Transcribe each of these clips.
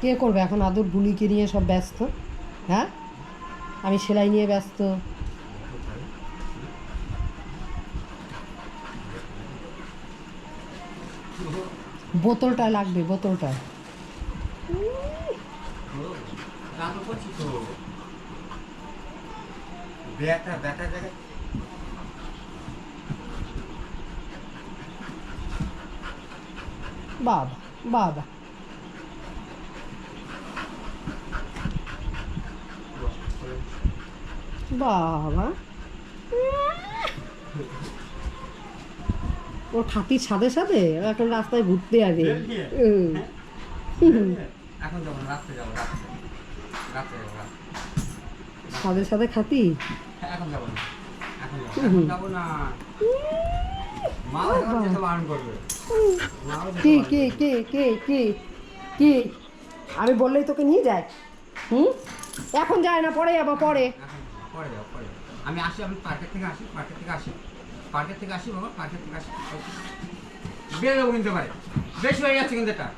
কে করবে? এখন আদর বুলিকে নিয়ে সব ব্যস্ত হ্যাঁ? আমি সেলাই নিয়ে ব্যস্ত। বোতলটা লাগবে বোতলটা। বাবা বাবা। বাবা। ও ঠাপির সাথে সাথে এখন রাস্তায় ঘুরতে রাত্রে সাথে সাথে খাতি? হ্যাঁ, মাও যেতে কি কি। কি কি কি কি? আমি বললেই তোকে নিয়ে যায়। হুম? এখন যায় না পরে আবার পরে। পরে যাও পরে যাও। আমি আসি, আমি পার্কের থেকে আসি পার্কের থেকে আসি। পার্কের থেকে আসি বাবা পার্কের থেকে আসি। বেড়ে যাব কিন্তু পারে বেশি হয়ে যাচ্ছে কিন্তু এটা।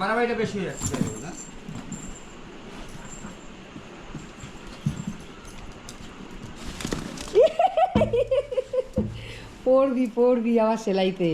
বাড়াবাড়িটা বেশি হয়ে যাচ্ছে। না? পড়বি পড়বি আবার সেলাইতে।